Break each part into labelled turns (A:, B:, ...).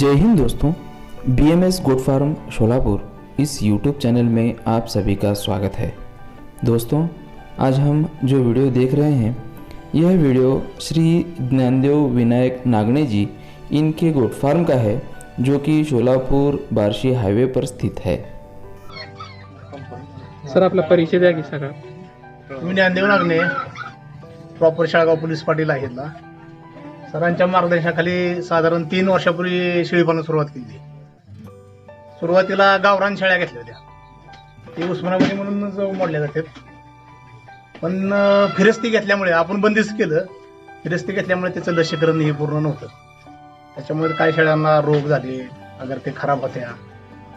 A: जय हिंद दोस्तों B M S good farm Solapur इस YouTube channel में आप सभी का स्वागत है। दोस्तों आज हम जो वीडियो देख रहे हैं यह वीडियो श्री ज्ञानदेव विनायक नागने जी इनके गोट फार्म का है जो कि शोलापुर बार्शी हाईवे पर स्थित है।
B: सर आपला परिचय द्या की सगळा
C: मी ज्ञानदेव नागणे प्रॉपर शाळगाव पोलीस पाटील आहेत ना. सरांच्या मार्गदर्शनाखाली साधारण तीन वर्षापूर्वी शेळीपालन सुरुवात केली. सुरुवातीला गावरान शेळ्या घेतल्या होत्या. ते उस्मानाबादी म्हणूनच मोडल्या जातात. पण फिरस्ती घेतल्यामुळे आपण बंदिस्त केलं. फिरस्ती घेतल्यामुळे त्याचं लसीकरण हे पूर्ण नव्हतं. त्याच्यामुळे काही शेळ्यांना रोग झाले अगर ते खराब होत्या.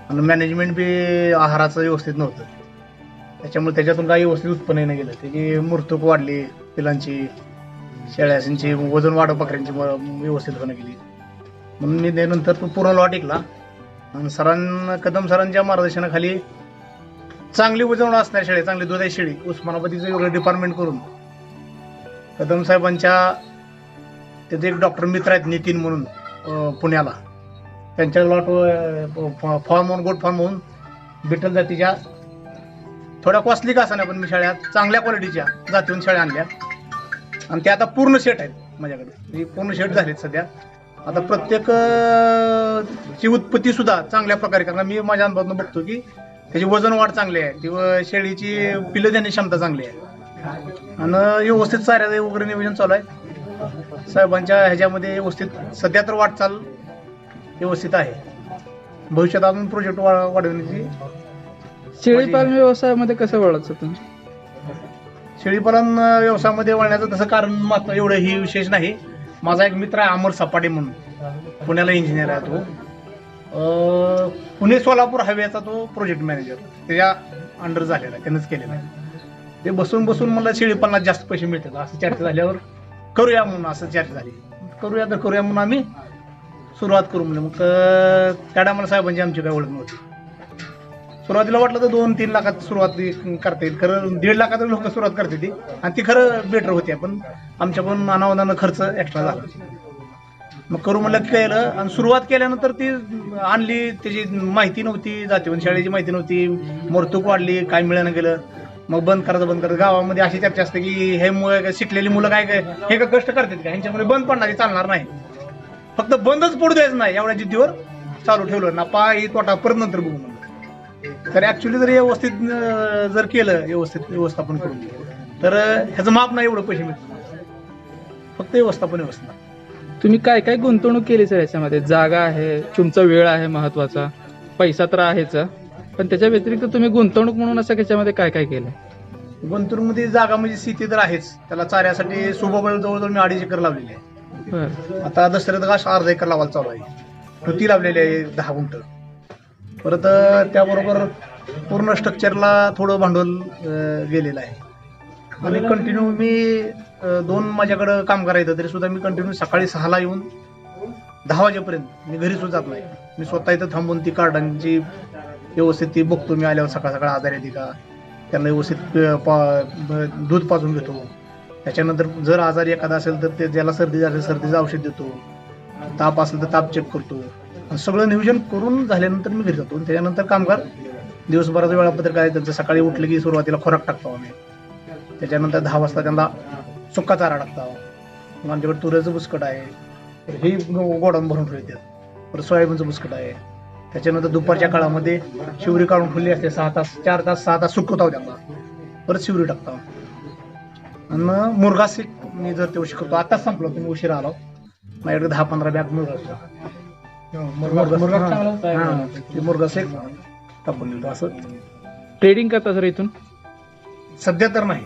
C: आणि मॅनेजमेंट बी आहाराचं व्यवस्थित नव्हतं. त्याच्यामुळे त्याच्यातून काही व्यवस्थित उत्पन्न नाही गेलं. त्याची मूर्तूक वाढली पिलांची. शेळ्याची वजन वाढव बकऱ्यांची व्यवस्थित होणं गेली म्हणून मी त्यानंतर तो पूर्ण लॉट ऐकला आणि सरांना कदम सरांच्या मार्गदर्शनाखाली चांगली वजन असणारी शेळी चांगली दुधाई शेळी उस्मानाबादीचं वेगळं डिपार्टमेंट करून कदम साहेबांच्या त्याचे एक डॉक्टर मित्र आहेत नितीन म्हणून पुण्याला. त्यांच्या लॉट फॉर्म होऊन गोट फॉर्म होऊन बिठल जातीच्या. थोड्या कॉस्टली का असणार पण मी शाळ्या चांगल्या क्वालिटीच्या जातीहून शाळा आणल्या. आणि त्या आता पूर्ण सेट आहेत माझ्याकडे. पूर्ण सेट झालेत सध्या. आता प्रत्येक ची उत्पत्ती सुद्धा चांगल्या प्रकारे कारण मी माझ्या अनुभवातून बघतो की त्याची वजन वाढ चांगली आहे. किंवा शेळीची पिलं देण्याची क्षमता चांगली आहे. आणि व्यवस्थित चाऱ्याचं वगैरे नियोजन चालू आहे. साहेबांच्या ह्याच्यामध्ये व्यवस्थित सध्या तर वाटचाल व्यवस्थित आहे. भविष्यात अजून प्रोजेक्ट वाढवण्याची
B: शेळीपालन व्यवसायामध्ये कसं वळायचं तुम्ही
C: शेळीपालन व्यवसायामध्ये वळण्याचं तसं कारण मात्र एवढं ही विशेष नाही. माझा एक मित्र आहे अमर सपाटे म्हणून. पुण्याला इंजिनियर आहे तो. पुणे सोलापूर हायवेचा तो प्रोजेक्ट मॅनेजर त्याच्या अंडर झालेला आहे त्यानंच केलेला आहे. ते बसून बसून मला शेळीपालनात जास्त पैसे मिळतात. असं चर्चा झाल्यावर करूया म्हणून असं चर्चा झाली. करूया तर करूया म्हणून आम्ही. सुरुवात करू म्हणलं. मग त्या टायमाला साहेबांची आमची काय ओळख नव्हती. सुरुवातीला वाटलं तर दोन तीन लाखात सुरुवात करता येईल. खरं दीड लाखात लोक सुरुवात करते ती. आणि ती खरं बेटर होती. पण आमच्या पण अनावधानं खर्च एक्स्ट्रा झाला. मग करू म्हणलं केलं. आणि सुरुवात केल्यानंतर ती आणली. त्याची माहिती नव्हती जातीवन शाळेची माहिती नव्हती. मोरतूक वाढली काय मिळणं गेलं. मग बंद करायचं बंद करायचं. गावामध्ये अशी चर्चा असते की हे मुळे शिकलेली मुलं काय काय हे का कष्ट करतात का? ह्यांच्यामुळे बंद पडणार हे चालणार नाही. फक्त बंदच पडू द्यायचं नाही. एवढ्या जिद्दीवर चालू ठेवलं. ना पा ही तोटा परत नंतर बघू तर ऍक्च्युली जर व्यवस्थित जर केलं व्यवस्थित व्यवस्थापन करून तर ह्याचं माप नाही एवढं पैसे मिळतात फक्त व्यवस्थापन व्यवस्था.
B: तुम्ही काय काय गुंतवणूक केली सर याच्यामध्ये? जागा आहे तुमचा वेळ आहे महत्त्वाचा पैसा तर आहेच पण त्याच्या व्यतिरिक्त तुम्ही गुंतवणूक म्हणून असं त्याच्यामध्ये काय काय केलं
C: गुंतवणूकमध्ये जागा म्हणजे स्थिती तर आहेच. त्याला चाऱ्यासाठी सुबबळ जवळजवळ मी अडीच एकर लावलेली आहे. आता दसऱ्यात अर्धा एकर लावायला चालू आहे. तुती लावलेली आहे दहा गुंठ. परत त्याबरोबर पूर्ण स्ट्रक्चरला थोडं भांडवल गेलेलं आहे. आणि कंटिन्यू मी दोन माझ्याकडं काम करायचं तरी सुद्धा मी कंटिन्यू सकाळी सहाला येऊन दहा वाजेपर्यंत मी घरी सुद्धा जात नाही. मी स्वतः इथं थांबून ती कार्डांची व्यवस्थित ती बघतो मी आल्यावर सकाळ सकाळ आजार येते का? त्यांना व्यवस्थित पा- ब- दूध पाजून घेतो. त्याच्यानंतर जर आजार एखादा असेल तर ते ज्याला सर्दी झाली सर्दीचं औषध देतो. ताप असेल तर ताप चेक करतो. सगळं नियोजन करून झाल्यानंतर मी घरी जातो. आणि त्याच्यानंतर कामगार दिवसभराचं वेळापत्रक आहे. त्यांचं सकाळी उठलं की सुरुवातीला खोराक टाकतो आम्ही. त्याच्यानंतर दहा वाजता त्यांना सुक्का चारा टाकतो मग आमच्याकडे तुऱ्याचं बुसकट आहे. हे गोडाऊन भरून ठेवतात. परत सोयाबीनचं बुसकट आहे. त्याच्यानंतर दुपारच्या काळामध्ये शिवरी काढून फुलली असते. सहा तास चार तास सहा तास सुकवतो त्यांना. परत शिवरी टाकतो आणि मुर्गा मी जर ते उशीर करतो आताच संपलो. तुम्ही उशीर आलो माझ्याकडे दहा पंधरा बॅग मुरगा मुरगा हा, ते मुरगा सेट टाकून देतो असं.
B: ट्रेडिंग करता सर इथून?
C: सध्या तर नाही.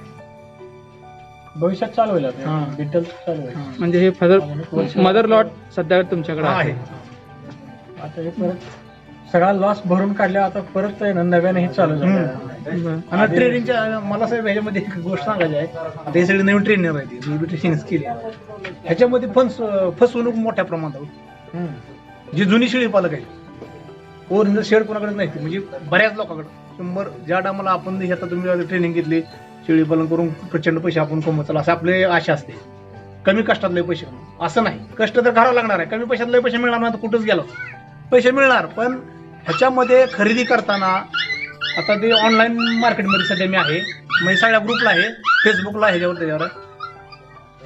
D: भविष्यात चालू होईल आता.
C: हा.
D: डिटेल चालू होईल.
B: म्हणजे हे फदर मदर लॉट सध्या तुमच्याकडे
C: आहे.
B: आहे.
D: आता हे परत सगळा लॉस भरून काढल्या आता परत आहे ना नव्याने हे चालू झालं
B: बरं.
C: आणि ट्रेनिंगच्या मला साहेब ह्याच्यामध्ये एक गोष्ट सांगायची आहे. आता हे सगळे नवीन ट्रेनर ट्रेनिंग केली ह्याच्यामध्ये फस फसवणूक मोठ्या प्रमाणात होती.
D: हम्म.
C: जी जुनी शेळी पालक आहे ओरिजिनल शेड कोणाकडे नाही म्हणजे बऱ्याच लोकांकडे. शंभर ज्या टायमाला आपण हे आता तुम्ही ट्रेनिंग घेतली शेळी पालन करून प्रचंड पैसे आपण कमवत असं आपले आशा असते. कमी कष्टात लय पैसे असं नाही. कष्ट तर करावं लागणार आहे. कमी पैशात लय पैसे मिळणार नाही तर कुठंच गेलो. पैसे मिळणार पण ह्याच्यामध्ये खरेदी करताना आता ते ऑनलाईन मार्केटमध्ये सध्या मी आहे. म्हणजे सगळ्या ग्रुपला आहे. फेसबुकला ह्याच्यावर त्याच्यावर.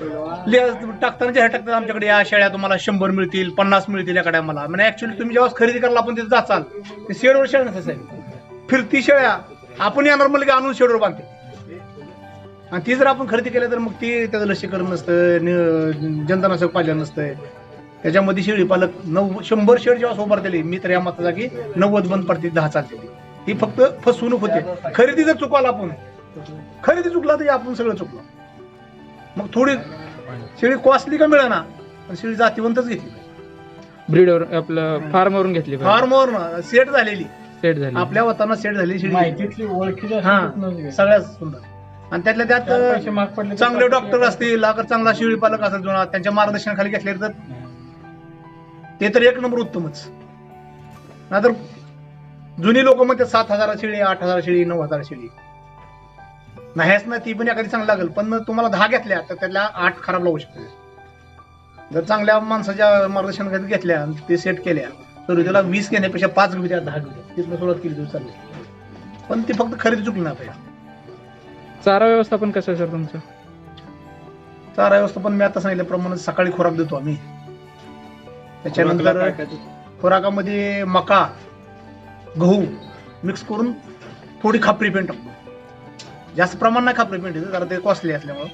C: टाकताना जे टाकतात आमच्याकडे या शेळ्या तुम्हाला शंभर मिळतील पन्नास मिळतील एखाद्या मला. म्हणजे ऍक्च्युली तुम्ही जेव्हा खरेदी करायला आपण तिथे जाचाल. ते शेडवर शेळ नसते साहेब. फिरती शेळ्या आपण येणार मला की आणून शेडवर बांधते. आणि ती जर आपण खरेदी केल्या तर मग ती त्याचं लसीकरण नसतं जंतनाशक पाहिलं नसतंय. त्याच्यामध्ये शेळी पालक नऊ शंभर शेड जेव्हा उभारतेली मी तर या मताचा जागी नव्वद बंद पडते दहा चालते ही फक्त फसवणूक होते. खरेदी जर चुकवाला आपण खरेदी चुकला तरी आपण सगळं चुकलं. मग थोडी शेळी कॉस्टली का मिळेना? पण शेळी जातीवंतच घेतली
B: ब्रीडवर आपलं फार्मवरून घेतली
C: फार्मवर सेट झालेली.
B: सेट झाली
C: आपल्या वताना सेट झालेली शेळी.
D: माहितीतली ओळखीची
C: हा सगळ्यात सुंदर. आणि त्यातल्या त्यात
D: पडले
C: चांगले. डॉक्टर असतील अगर चांगला शेळी पालक असेल जुना त्यांच्या मार्गदर्शनाखाली घेतले तर ते तर एक नंबर उत्तमच. नाहीतर जुनी लोक म्हणतात सात हजार शेळी आठ हजार शेळी नऊ हजार शेळी. नाहीच ना ती पण एखादी चांगली लागेल. पण तुम्हाला दहा घेतल्या तर त्यातल्या आठ खराब लागू शकते. जर चांगल्या माणसाच्या मार्गदर्शनाखाली घेतल्या आणि ते सेट केल्या तर त्याला वीस घेण्यापेक्षा पाच घेऊ द्या दहा घेऊ द्या. तिथनं सुरुवात केली तर चालली. पण ती फक्त खरेदी चुकली नाही पाहिजे
B: चारा व्यवस्थापन कसं आहे सर तुमचं?
C: चारा व्यवस्थापन मी आता सांगितल्याप्रमाणे सकाळी खुराक देतो आम्ही. त्याच्यानंतर खुराकामध्ये मका गहू मिक्स करून थोडी खापरी पेंट टाकतो. जास्त प्रमाण नाही खापरी पेंट जरा ते कॉस्टली असल्यामुळं.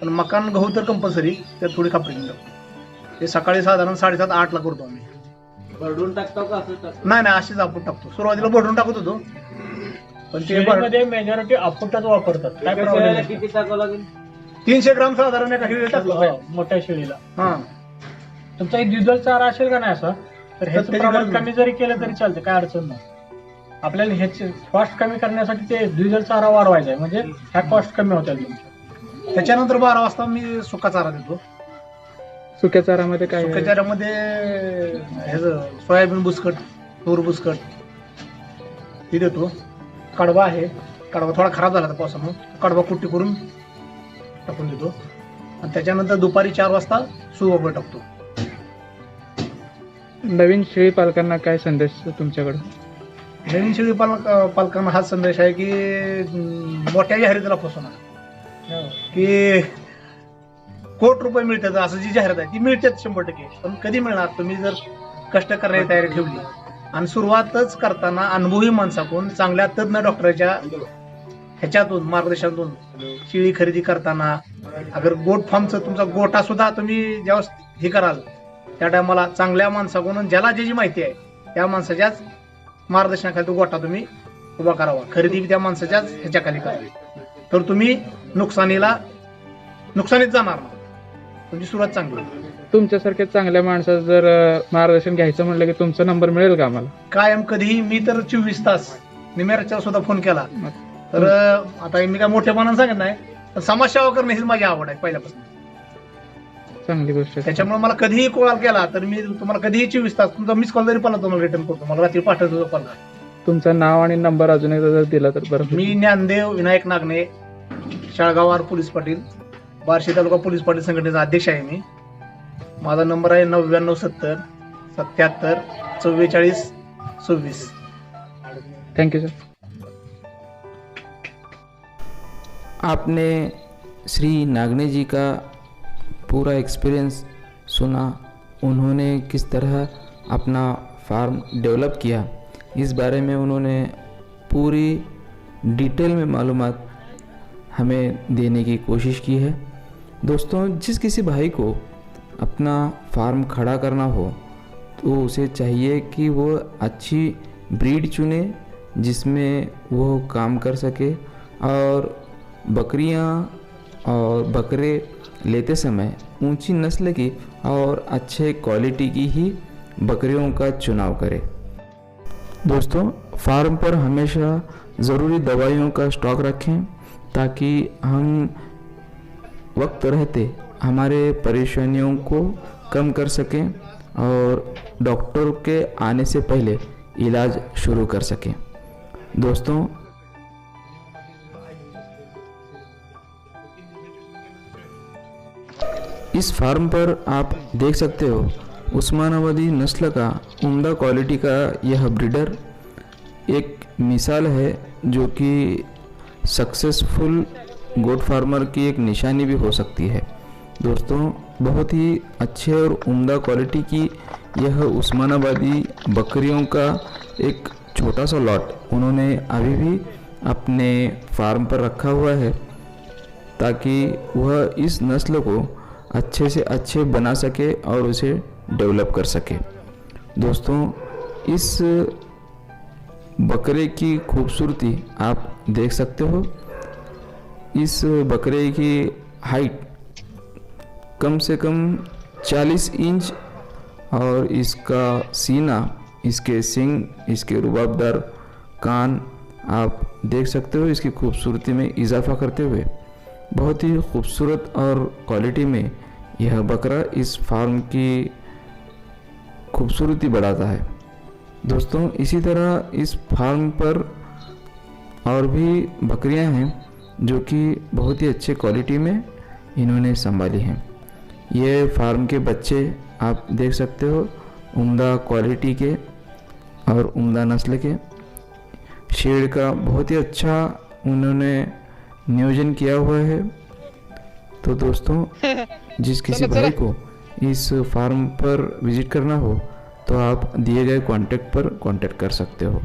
C: पण मकान गहू तर कंपल्सरी तर थोडी खापरी टाकतो ते सकाळी साधारण साडेसात आठला करतो आम्ही.
E: भरडून टाकतो का असं टाकतो?
C: नाही नाही अशीच आपण टाकतो. सुरुवातीला भरून टाकत होतो. पण ते भर-
D: मेजॉरिटी अपुटाच वापरतात. काय
E: एका
D: प्रॉब्लेम
E: किती टाकावं लागेल?
C: तीनशे ग्राम साधारण एका शेळीला टाकलं. पाहिजे
D: मोठ्या शेळीला.
C: हा.
D: तुमचा एक द्विदल चारा असेल का नाही असा? तर ह्याचं
C: त्याची
D: प्रमाण
C: गरज नाही.
D: कमी जरी केलं तरी चालतं काय अडचण नाही. आपल्याला ह्याचे कॉस्ट कमी करण्यासाठी ते द्विदल चारा वाढवायचा आहे. म्हणजे ह्या कॉस्ट कमी होत्या तुमच्या.
C: त्याच्यानंतर बारा वाजता मी सुका चारा देतो.
B: सुक्या चारामध्ये काय?
C: सुक्या चाऱ्यामध्ये ह्याचं सोयाबीन बुसकट तूर बुसकट हे देतो. कडवा आहे. कडवा थोडा खराब झाला होता पावसामुळे. कडवा कुट्टी करून टाकून देतो. आणि त्याच्यानंतर दुपारी चार वाजता सुवबर टाकतो.
B: नवीन शेळी पालकांना काय संदेश तुमच्याकडे?
C: नवीन शेळी पालक पालकांना हाच संदेश आहे की मोठ्या जाहिरातीला फसू नका. की कोट रुपये मिळतात असं जी जाहिरात आहे ती मिळतेच शंभर टक्के. पण कधी मिळणार? तुम्ही जर कष्ट करण्याची तयारी ठेवली. आणि सुरुवातच करताना अनुभवी माणसाकडून चांगल्या तज्ञ डॉक्टरच्या ह्याच्यातून मार्गदर्शनातून शेळी खरेदी करताना अगर गोट फार्मचं तुमचा गोटा सुद्धा तुम्ही ज्यावेळेस हे कराल त्या टायमाला चांगल्या माणसाकडून ज्याला ज्याची माहिती आहे त्या माणसाच्याच मार्गदर्शनाखाली तो गोटा तुम्ही उभा करावा. खरेदी त्या माणसाच्याच ह्याच्याखाली करावी तर तुम्ही नुकसानीला नुकसानीत जाणार तुमची सुरुवात चांगली.
B: तुमच्यासारख्या चांगल्या माणसाचं जर मार्गदर्शन घ्यायचं म्हटलं की तुमचा नंबर मिळेल का आम्हाला?
C: कायम कधीही मी तर चोवीस तास निमेरच्या सुद्धा फोन केला. तर आता मी काय मोठ्या मनानं सांगत नाही पण समाजसेवा करणं हीच माझी आवड आहे पहिल्यापासून.
B: चांगली गोष्ट आहे.
C: त्याच्यामुळे मला कधीही कॉल केला तर मी तुम्हाला कधीही चोवीस तास तुमचा मिस कॉल जरी पाहिला तुम्हाला रिटर्न करतो. मला रात्री पाठवतो कॉल
B: तुमचं नाव आणि नंबर अजून एकदा जर दिला तर बरं होईल.
C: मी ज्ञानदेव विनायक नागणे शाळगावार पोलीस पाटील बार्शी तालुका पोलीस पाटील संघटनेचा अध्यक्ष आहे मी. माझा नंबर आहे नव्याण्णव सत्तर सत्याहत्तर चव्वेचाळीस सव्वीस.
B: थँक्यू सर
A: आपने श्री नागने जी का पूरा एक्सपीरियंस सुना, उन्होंने किस तरह अपना फार्म डेवलप किया। इस बारे में उन्होंने पूरी डिटेल में मालूम हमें देने की कोशिश की है। दोस्तों, जिस किसी भाई को अपना फार्म खड़ा करना हो तो उसे चाहिए कि वो अच्छी ब्रीड चुने, जिसमें वो काम कर सके और बकरियाँ और बकरे लेते समय ऊँची नस्ल की और अच्छे क्वालिटी की ही बकरियों का चुनाव करें। दोस्तों फार्म पर हमेशा ज़रूरी दवाइयों का स्टॉक रखें ताकि हम वक्त रहते हमारे परेशानियों को कम कर सकें और डॉक्टर के आने से पहले इलाज शुरू कर सकें। दोस्तों इस फार्म पर आप देख सकते हो उस्मानाबादी नस्ल का उम्दा क्वालिटी का यह ब्रीडर एक मिसाल है जो कि सक्सेसफुल गोट फार्मर की एक निशानी भी हो सकती है। दोस्तों, बहुत ही अच्छे और उम्दा क्वालिटी की यह उस्मानाबादी बकरियों का एक छोटा सा लॉट उन्होंने अभी भी अपने फार्म पर रखा हुआ है, ताकि वह इस नस्ल को अच्छे से अच्छे बना सके और उसे डेवलप कर सके। दोस्तों, इस बकरे की खूबसूरती आप देख सकते हो। इस बकरे की हाइट कम से कम 40 इंच और इसका सीना, इसके सिंग, इसके रुबाबदार कान आप देख सकते हो। इसकी खूबसूरती में इजाफा करते हुए, बहुत ही खूबसूरत और क्वालिटी में यह बकरा इस फार्म की खूबसूरती बढ़ाता है। दोस्तों, इसी तरह इस फार्म पर और भी बकरियाँ हैं जो कि बहुत ही अच्छे क्वालिटी में इन्होंने संभाली हैं। ये फार्म के बच्चे आप देख सकते हो, उम्दा क्वालिटी के और उम्दा नस्ल के। शेड का बहुत ही अच्छा उन्होंने नियोजन किया हुआ है। तो दोस्तों जिस किसी भाई को इस फार्म पर विजिट करना हो तो आप दिए गए कांटेक्ट पर कांटेक्ट कर सकते हो।